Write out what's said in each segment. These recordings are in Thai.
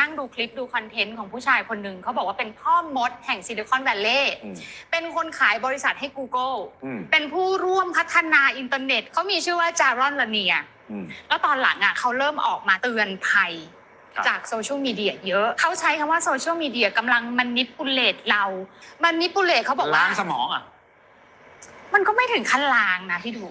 นั่งดูคลิปดูคอนเทนต์ของผู้ชายคนหนึ่งเขาบอกว่าเป็นพ่อมดแห่งซิลิคอนแวลเลย์อืม เป็นคนขายบริษัทให้ Google อืมเป็นผู้ร่วมพัฒนาอินเทอร์เน็ตเขามีชื่อว่าจารอนลาเนีย อืม แล้วตอนหลังอะเขาเริ่มออกมาเตือนภัย ครับ จากโซเชียลมีเดียเยอะเขาใช้คำว่าโซเชียลมีเดียกำลังมันนิปูเลตเรา มันนิปูเลตเขาบอกว่า ล้างสมองอะ มันก็ไม่ถึงขั้นล้างนะพี่ถู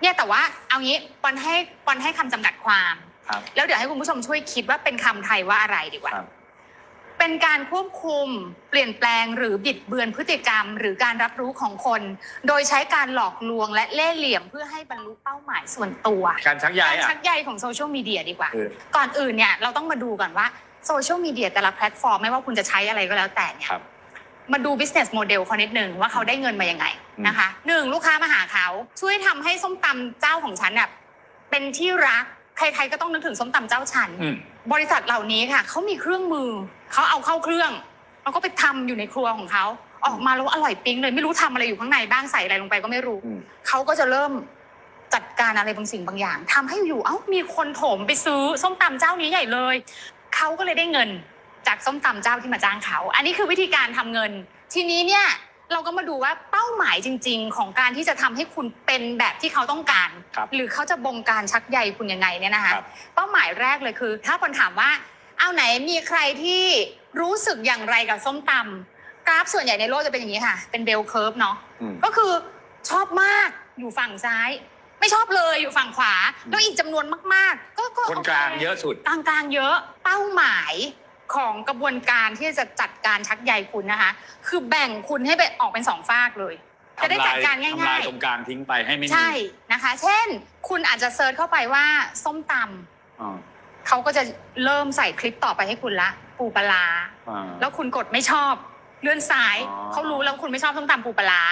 เนี่ยแต่ว่าเอางี้ปอนให้ปอนให้คำจำกัดความ ครับ แล้วเดี๋ยวให้คุณผู้ชมช่วยคิดว่าเป็นคำไทยว่าอะไรดีกว่า ครับ เป็นการควบคุม เปลี่ยนแปลงหรือบิดเบือนพฤติกรรม หรือการรับรู้ของคน โดยใช้การหลอกลวงและเล่ห์เหลี่ยมเพื่อให้บรรลุเป้าหมายส่วนตัว การชักใยการอะชักใยของโซเชียลมีเดียดีกว่าเออก่อนอื่นเนี่ยเราต้องมาดูก่อนว่าโซเชียลมีเดียแต่ละแพลตฟอร์ม ไม่ว่าคุณจะใช้อะไรก็แล้วแต่เนี่ยครับมาดู business model เขานิดนึงว่าเขาได้เงินมายังไงอืม นะคะหนึ่งลูกค้ามาหาเขาช่วยทำให้ส้มตำเจ้าของฉันเนี่ยเป็นที่รัก ใครๆก็ต้องนึกถึงส้มตำเจ้าฉัน อืม บริษัทเหล่านี้ค่ะเขามีเครื่องมือเขาเอาเข้าเครื่องแล้วก็ไปทำอยู่ในครัวของเขาออกมาแล้วอร่อยปิ๊งเลยไม่รู้ทำอะไรอยู่ข้างในบ้างใส่อะไรลงไปก็ไม่รู้อืม เขาก็จะเริ่มจัดการอะไรบางสิ่งบางอย่างทำให้อยู่เอ้ามีคนโถมไปซื้อส้มตำเจ้านี้ใหญ่เลยเขาก็เลยได้เงินจากส้มตำเจ้าที่มาจ้างเขา อันนี้คือวิธีการทำเงิน ทีนี้เนี่ย เราก็มาดูว่าเป้าหมายจริง ๆ ของการที่จะทำให้คุณเป็นแบบที่เขาต้องการครับหรือเขาจะบงการชักใยคุณยังไงเนี่ยนะคะครับเป้าหมายแรกเลยคือ ถ้าคนถามว่าเอาไหนมีใครที่รู้สึกอย่างไรกับส้มตำกราฟส่วนใหญ่ในโลกจะเป็นอย่างนี้ค่ะ เป็นเบลเคิร์ฟเนาะอืมก็คือชอบมากอยู่ฝั่งซ้าย ไม่ชอบเลยอยู่ฝั่งขวา แล้วอีกจำนวนมากๆก็ก็คนกลางเยอะสุดกลางกลางๆเยอะ เป้าหมาย ของกระบวนการที่จะจัดการชักใยคุณนะคะ คือแบ่งคุณให้ไปออกเป็นสองฝากเลย จะได้จัดการทำลาง่ายยตรงกลางทิ้งไปให้ไม่ๆมีใช่นะคะ เช่น คุณอาจจะเซิร์ชเข้าไปว่าส้มตำอ่าเขาก็จะเริ่มใส่คลิปต่อไปให้คุณละ ปูปลาร้าอ่าแล้วคุณกดไม่ชอบเลื่อนซ้ายอ๋อเขารู้แล้วคุณไม่ชอบส้มตำปูปลาร้า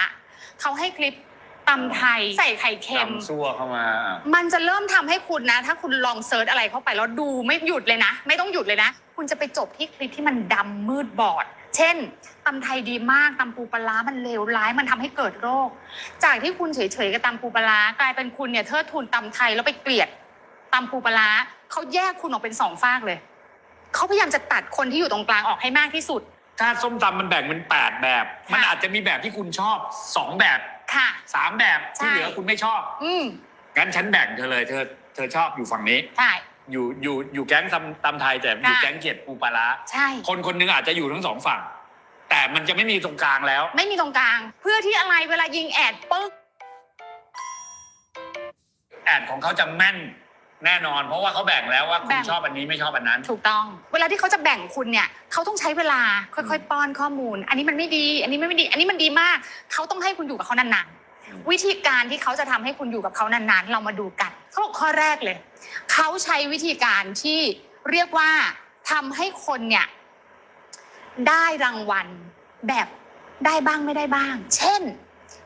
เขาให้คลิป ตำไทยใส่ไข่เค็มดำซั่วเข้ามาอะมันจะเริ่มทำให้คุณนะ ถ้าคุณลองเซิร์ชอะไรเข้าไปแล้วดูไม่หยุดเลยนะ ไม่ต้องหยุดเลยนะ คุณจะไปจบที่คลิปที่มันดำมืดบอด เช่นตำไทยดีมากตำปูปลาร้ามันเลวร้ายมันทำให้เกิดโรค จากที่คุณเฉยๆกับตำปูปลาร้ากลายเป็นคุณเนี่ยเทิดทูนตำไทยแล้วไปเกลียดตำปูปลาร้าเขาแยกคุณออกเป็นสองฝากเลยเขาพยายามจะตัดคนที่อยู่ตรงกลางออกให้มากที่สุด ถ้าส้มตำมันแบ่งเป็นแปดแบบ มันอาจจะมีแบบที่คุณชอบสองแบบ ค่ะ สามแบบที่ใช่เหลือคุณไม่ชอบ อืมงั้นฉันแบ่งเธอเลยเธอเธอชอบอยู่ฝั่งนี้ ใช่ อยู่อยู่อยู่แก๊งตำตำไทยแต่อยู่ค่ะแก๊งเกียรติปูปลาร้าใช่ คนคนหนึงอาจจะอยู่ทั้งสองฝั่ง แต่มันจะไม่มีตรงกลางแล้ว ไม่มีตรงกลาง เพื่อที่อะไรเวลายิงแอดปึ๊ก แอดของเขาจะแม่น แน่นอน เพราะว่าเขาแบ่งแล้วว่าคุแบ่ณง ชอบอันนี้ไม่ชอบอันนั้น ถูกต้อง เวลาที่เขาจะแบ่งคุณเนี่ยเขาต้องใช้เวลาค่อยๆ ป้อนข้อมูล อันนี้มันไม่ดี อันนี้ไม่ดี อันนี้มันดีมาก เขาต้องให้คุณอยู่กับเขานานอืม ๆ วิธีการที่เขาจะทำให้คุณอยู่กับเขานานๆ เรามาดูกันเขาบอกข้อแรกเลย เขาใช้วิธีการที่เรียกว่าทำให้คนเนี่ยได้รางวัลแบบได้บ้างไม่ได้บ้าง เช่น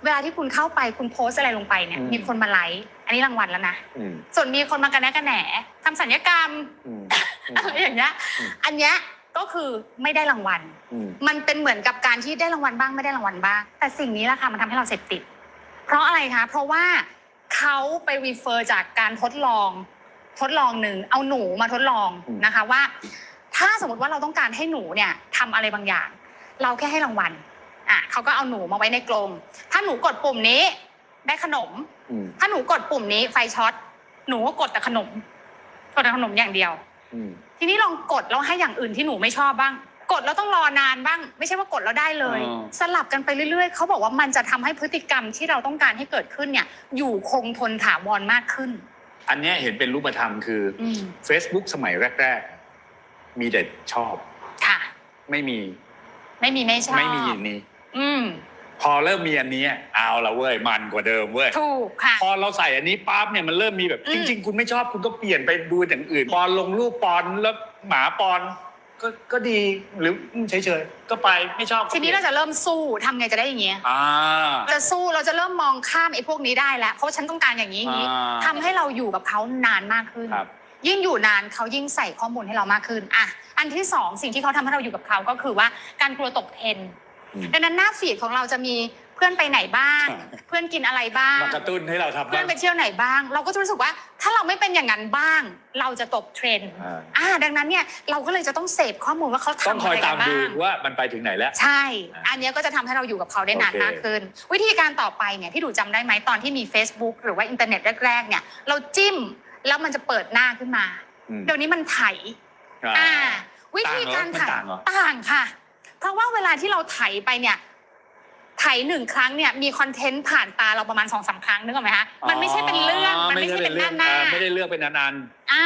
เวลาที่คุณเข้าไปคุณโพสต์อะไรลงไปเนี่ย อืม มีคนมาไลค์ อันนี้รางวัลแล้วนะ อืมส่วนมีคนมากระแนะกระแหนทำสัญญกรรมอืม อะไรอย่างเงี้ย อืม อันเนี้ยก็คือไม่ได้รางวัล อืม มันเป็นเหมือนกับการที่ได้รางวัลบ้างไม่ได้รางวัลบ้าง แต่สิ่งนี้แหละค่ะมันทำให้เราเสพติด เพราะอะไรคะ เพราะว่าเขาไปรีเฟอร์จากการทดลอง ทดลองหนึ่งเอาหนูมาทดลองอืม นะคะว่า ถ้าสมมติว่าเราต้องการให้หนูเนี่ยทำอะไรบางอย่าง เราแค่ให้รางวัลอะเขาก็เอาหนูมาไว้ในกรงถ้าหนูกดปุ่มนี้ ได้ขนม อืมถ้าหนูกดปุ่มนี้ไฟช็อตหนูก็กดแต่ขนม กดแต่ขนมอย่างเดียว อืมทีนี้ลองกดแล้วให้อย่างอื่นที่หนูไม่ชอบบ้าง กดแล้วต้องรอนานบ้าง ไม่ใช่ว่ากดแล้วได้เลย อ๋อ สลับกันไปเรื่อยๆเขาบอกว่ามันจะทำให้พฤติกรรมที่เราต้องการให้เกิดขึ้นเนี่ย อยู่คงทนถาวรมากขึ้น อันเนี้ยเห็นเป็นรูปธรรมคืออ อืม Facebook สมัยแรก ๆ มีแต่ชอบ ค่ะ ไม่มีไม่มีไม่ชอบไม่มีอันนี้ อืม พอเริ่มมีอันนี้เอาละเว้ยมันกว่าเดิมเว้ยถูกค่ะ พอเราใส่อันนี้ปั๊บเนี่ยมันเริ่มมีแบบอืจมริง ๆ คุณไม่ชอบคุณก็เปลี่ยนไปดูอย่างอื่นปอนลงรูปปอนแล้วหมาปอนก็ก็ดีหรืออืมเฉยๆก็ไปไม่ชอบก็ทีนี้เราจะเริ่มสู้ทำไงจะได้อย่างเงี้ยอ่า จะสู้เราจะเริ่มมองข้ามไอ้พวกนี้ได้แล้วเพราะว่าฉันต้องการอย่างนี้อย่างนี้อ่าทำให้เราอยู่กับเขานานมากขึ้น ครับ ยิ่งอยู่นานเขายิ่งใส่ข้อมูลให้เรามากขึ้นอะอันที่สองสิ่งที่เขาทำให้เราอยู่กับเขาก็คือว่าการกลัวตกเทรนด์อืม ดังนั้นหน้าฟีดของเราจะมีเพื่อนไปไหนบ้าง เพื่อนกินอะไรบ้าง มากระตุ้นให้เราทำเพื่อนบ้างไปเที่ยวไหนบ้าง เราก็จะรู้สึกว่าถ้าเราไม่เป็นอย่างนั้นบ้าง เราจะตกเทรนด์อ่า อ่าดังนั้นเนี่ยเราก็เลยจะต้องเสพข้อมูลว่าเขาต้องทำคอะอยไรกัตานมดูบ้าง ว่ามันไปถึงไหนแล้ว ใช่อ่าอันเนี้ยก็จะทำให้เราอยู่กับเขาได้นานโอเค มากขึ้น วิธีการต่อไปเนี่ยพี่ดูจำได้ไหมตอนที่มี Facebook หรือว่าอินเทอร์เน็ตแรก ๆ เนี่ย เราจิ้มแล้วมันจะเปิดหน้าขึ้นมา อืมเดี๋ยวนี้มันไถอ่า อ่า วิธีการไถต่างเหรอมันต่างเหรอ ต่างค่ะ เพราะว่าเวลาที่เราไถไปเนี่ยไถหนึ่งครั้งเนี่ยมีคอนเทนต์ผ่านตาเราประมาณสองสามครั้งนึกออกไหมคะมันไม่ใช่เป็นเรื่องมันไม่ใช่เป็นหน้าหน้าไม่ได้เลือกเป็นนานอ่า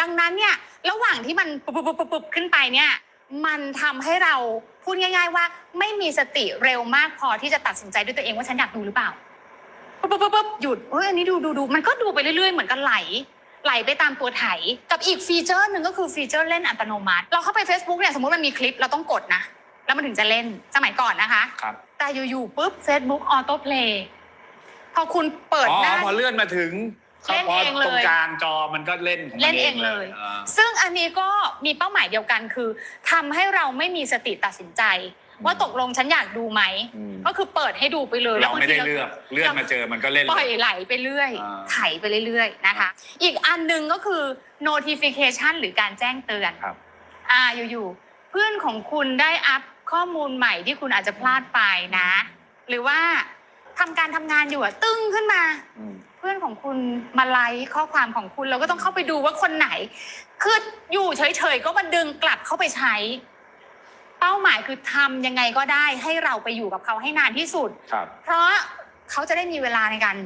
ดังนั้นเนี่ยระหว่างที่มันปุ๊บปุ๊บปุ๊บปุ๊บขึ้นไปเนี่ยมันทำให้เราพูดง่าย ๆ ว่า ไม่มีสติเร็วมากพอที่จะตัดสินใจด้วยตัวเองว่าฉันอยากดูหรือเปล่าปุ๊บปุ๊บปุ๊บปุ๊บหยุดเฮ้ยอันนี้ดูดูดูมันก็ดูไปเรื่อยๆเหมือนกันไหลไหลไปตามตัวไถกับอีกฟีเจอร์หนึ่งก็คือฟีเจอร์เล่นอัตโนมัติ เราเข้าไป Facebook เนี่ยสมมติมันมีคลิปเราต้องกดนะ แล้วมันถึงจะเล่นสมัยก่อนนะคะๆครับแต่อยู่ๆปุ๊บ Facebook Auto Play พอคุณเปิดอ๋อหน้า พอเลื่อนมาถึงเล่นพอเองเลยตรงกลางจอมันก็เล่นของมันเล่นเองเลย อ่า ซึ่งอันนี้ก็มีเป้าหมายเดียวกันคือทำให้เราไม่มีสติตัดสินใจ ว่าตกลงฉันอยากดูไหม อืม ก็คือเปิดให้ดูไปเลยเราบงไม่ทีได้เลือกเลื่อนมาเจอมันก็เล่นปล่อยเลยไหลไปเรื่อยอ่า ไถไปเรื่อยๆนะคะ อีกอันหนึ่งก็คือ notification หรือการแจ้งเตือนครับ อ่าอยู่ๆเพื่อนของคุณได้อัพ ข้อมูลใหม่ที่คุณอาจจะพลาดไปนะ หรือว่าทำการทำงานอยู่อะตึ้งขึ้นมา อืม เพื่อนของคุณมาไลค์ข้อความของคุณเราก็ต้องเข้าไปดูว่าคนไหน คืออยู่เฉยๆ ก็มาดึงกลับเข้าไปใช้ เป้าหมายคือทำยังไงก็ได้ให้เราไปอยู่กับเขาให้นานที่สุด ครับ เพราะเขาจะได้มีเวลาในการ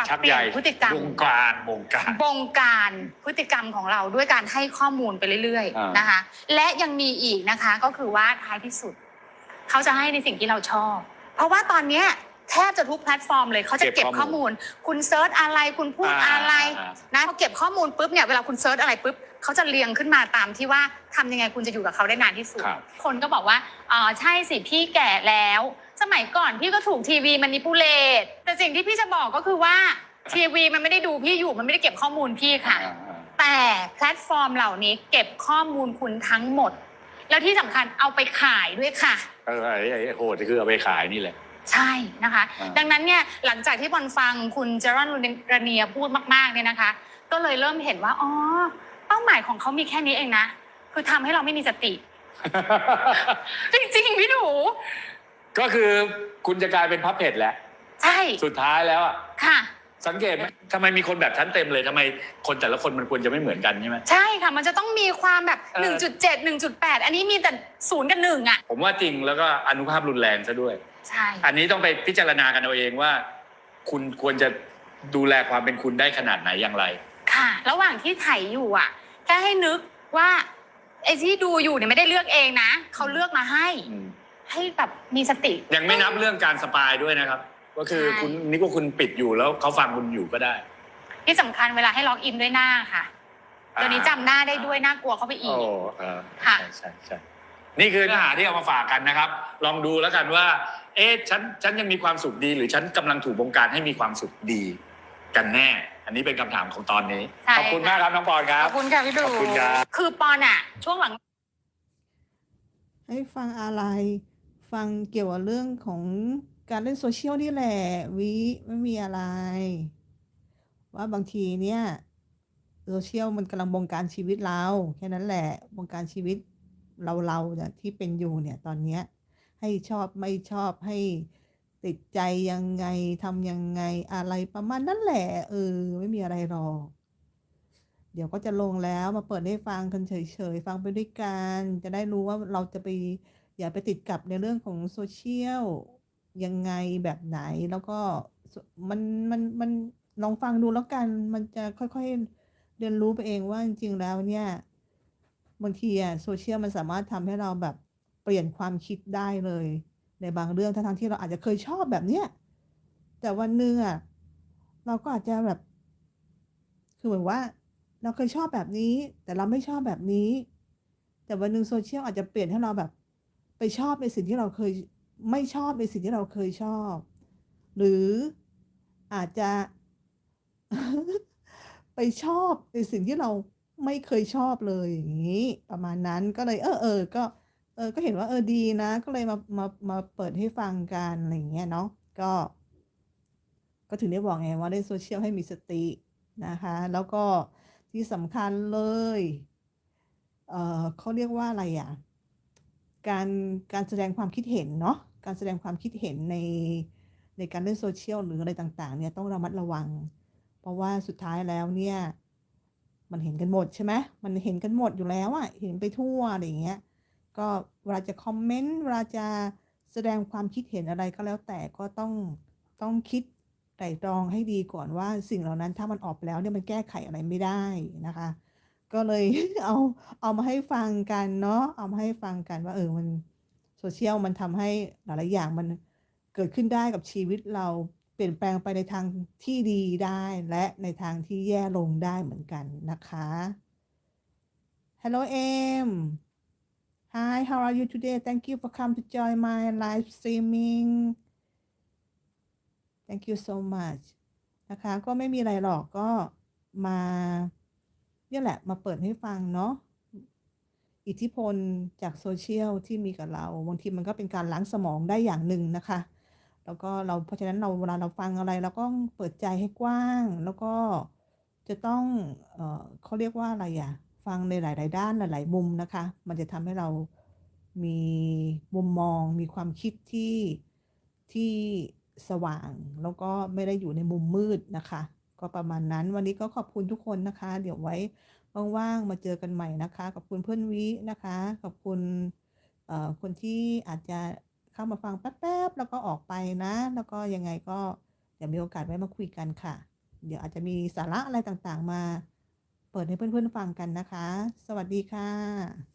ปรับชักเปลี่ใหยนญ่พฤติกรรม วงการวงการ บงการพฤติกรรมของเราด้วยการให้ข้อมูลไปเรื่อยอ่า ๆนะคะ และยังมีอีกนะคะก็คือว่าท้ายที่สุด เขาจะให้ในสิ่งที่เราชอบ เพราะว่าตอนเนี้ยแทบจะทุกแพลตฟอร์มเลยเขาจะเก็บข้อมูล คุณเซิร์ชอะไรคุณพูดอะไรานะพอเก็บข้อมูลปุ๊บเนี่ยเวลาคุณเซิร์ชอะไรปุ๊บเขาจะเรียงขึ้นมาตามที่ว่าทำยังไงคุณจะอยู่กับเขาได้นานที่สุด ครับ คนก็บอกว่าอ๋อใช่สิพี่แก่แล้ว สมัยก่อนพี่ก็ถูกทีวีมันนิปูเลตแต่สิ่งที่พี่จะบอกก็คือว่าทีวีมันไม่ได้ดูพี่อยู่มันไม่ได้เก็บข้อมูลพี่ค่ะอ่าอ่าแต่แพลตฟอร์มเหล่านี้เก็บข้อมูลคุณทั้งหมด แล้วที่สำคัญเอาไปขายด้วยค่ะ เออไอ้ไอ้โหดคือเอาไปขายนี่แหละ ใช่นะคะ อ่า ดังนั้นเนี่ยหลังจากที่บอลฟังคุณเจอรอนรเนียพูดมากๆเนี่ยนะคะ ก็เลยเริ่มเห็นว่าอ๋อเป้าหมายของเขามีแค่นี้เองนะ คือทำให้เราไม่มีสติ จริงๆพี่หนู ก็คือคุณจะกลายเป็นพับเพจแหละใช่ สุดท้ายแล้วอะค่ะ สังเกตไหมทำไมมีคนแบบชั้นเต็มเลยทำไมคนแต่ละคนมันควรจะไม่เหมือนกันใช่ไหม ใช่ค่ะ มันจะต้องมีความแบบ เออ 1.7 1.8 อันนี้มีแต่ศูนย์กับหนึ่งอะ ผมว่าจริงแล้วก็อนุภาพรุนแรงซะด้วย ใช่ อันนี้ต้องไปพิจารณากันเอาเองว่า คุณควรจะดูแลความเป็นคุณได้ขนาดไหนอย่างไร ค่ะ ระหว่างที่ไถอยู่อะ แค่ให้นึกว่าไอ้ที่ดูอยู่เนี่ยไม่ได้เลือกเองนะ เขาเลือกมาให้ อืม ให้แบบมีสติ ยังไม่นับเรื่องการสปายด้วยนะครับ ก็คือใช่ คุณนี่ว่าคุณปิดอยู่แล้วเขาฟังคุณอยู่ก็ได้ที่สำคัญเวลาให้ล็อกอินด้วยหน้าค่ะเดี๋ยวนี้จำหน้าได้ด้วยน่ากลัวเข้าไปอีโอ้กเออค่ะ ใช่ใช่ใช่นี่คือเนื้อหาที่เอามาฝากกันนะครับ ลองดูแล้วกันว่า เอ๊ะฉันฉันยังมีความสุขดี หรือฉันกำลังถูกบงการให้มีความสุขดีกันแน่ อันนี้เป็นคำถามของตอนนี้ใช่ ขอบคุณมากครับน้องปอนครัขบ อบคุณค่ะพี่ดูขอบคุณครับ คือปอนอะช่วงหลัง ให้ฟังอะไร ฟังเกี่ยวกับเรื่องของการเล่นโซเชียลนี่แหละวิไม่มีอะไร ว่าบางทีเนี่ยโซเชียลมันกำลังบงการชีวิตเราแค่นั้นแหละบงการชีวิตเราเราเนี่ยที่เป็นอยู่เนี่ยตอนเนี้ยให้ชอบไม่ชอบให้ติดใจยังไงทำยังไงอะไรประมาณนั้นแหละ เออ ไม่มีอะไรหรอก เดี๋ยวก็จะลงแล้วมาเปิดให้ฟังกันเฉยๆ ฟังไปด้วยกัน จะได้รู้ว่าเราจะไป อย่าไปติดกับในเรื่องของโซเชียลยังไงแบบไหนแล้วก็มันมันมันลองฟังดูแล้วกัน มันจะค่อยๆเรียนรู้ไปเองว่าจริงๆแล้วเนี่ยบางทีอะโซเชียลมันสามารถทำให้เราแบบเปลี่ยนความคิดได้เลย ในบางเรื่องทั้งที่เราอาจจะเคยชอบแบบเนี้ยแต่วันหนึ่งอะเราก็อาจจะแบบ คือเหมือนว่า เราเคยชอบแบบนี้ แต่เราไม่ชอบแบบนี้ แต่วันหนึ่งโซเชียลอาจจะเปลี่ยนให้เราแบบ ไปชอบในสิ่งที่เราเคยไม่ชอบในสิ่งที่เราเคยชอบ หรืออาจจะไปชอบในสิ่งที่เราไม่เคยชอบเลยอย่างนี้ ประมาณนั้นก็เลย เออเออก็เออก็เห็นว่าเออดีนะ ก็เลยมามามาเปิดให้ฟังกันอะไรอย่างเงี้ยเนาะก็ ก็ถึงได้บอกไงว่าเล่นโซเชียลให้มีสตินะคะ แล้วก็ที่สำคัญเลย เออเขาเรียกว่าอะไรอะ การการแสดงความคิดเห็นเนาะการแสดงความคิดเห็นในในการเล่นโซเชียลหรืออะไรต่างๆเนี่ยต้องระมัดระวัง เพราะว่าสุดท้ายแล้วเนี่ยมันเห็นกันหมดใช่ไหมมันเห็นกันหมดอยู่แล้วอะเห็นไปทั่วอะไรอย่างเงี้ยก็เวลาจะคอมเมนต์เวลาจะแสดงความคิดเห็นอะไรก็แล้วแต่ก็ต้องต้องคิดไตร่ตรองให้ดีก่อนว่าสิ่งเหล่านั้นถ้ามันออกแล้วเนี่ยมันแก้ไขอะไรไม่ได้นะคะ ก็เลยเอาเอามาให้ฟังกันเนาะเอามาให้ฟังกันว่าเออมันโซเชียลมันทำให้หลายๆอย่างมันเกิดขึ้นได้กับชีวิตเราเปลี่ยนแปลงไปในทางที่ดีได้ และในทางที่แย่ลงได้เหมือนกันนะคะ Hello M Hi how are you today Thank you for come to join my live streaming Thank you so much นะคะ ก็ไม่มีอะไรหรอกก็มา นี่แหละมาเปิดให้ฟังเนาะอิทธิพลจากโซเชียลที่มีกับเราบางทีมันก็เป็นการล้างสมองได้อย่างหนึ่งนะคะ แล้วก็เราเพราะฉะนั้นเราเวลาเราฟังอะไรเราก็เปิดใจให้กว้าง แล้วก็จะต้องเออเขาเรียกว่าอะไรอะฟังในหลาย ๆ ด้านหลาย ๆ มุมนะคะ มันจะทำให้เรามีมุมมองมีความคิดที่ที่สว่าง แล้วก็ไม่ได้อยู่ในมุมมืดนะคะ ก็ประมาณนั้น วันนี้ก็ขอบคุณทุกคนนะคะ เดี๋ยวไว้ว่างๆมาเจอกันใหม่นะคะขอบคุณเพื่อนวินะคะขอบคุณคนที่อาจจะเข้ามาฟังแป๊บๆแล้วก็ออกไปนะ แล้วก็ยังไงก็เดี๋ยวมีโอกาสไว้มาคุยกันค่ะ เดี๋ยวอาจจะมีสาระอะไรต่างๆมา เปิดให้เพื่อนๆฟังกันนะคะ สวัสดีค่ะ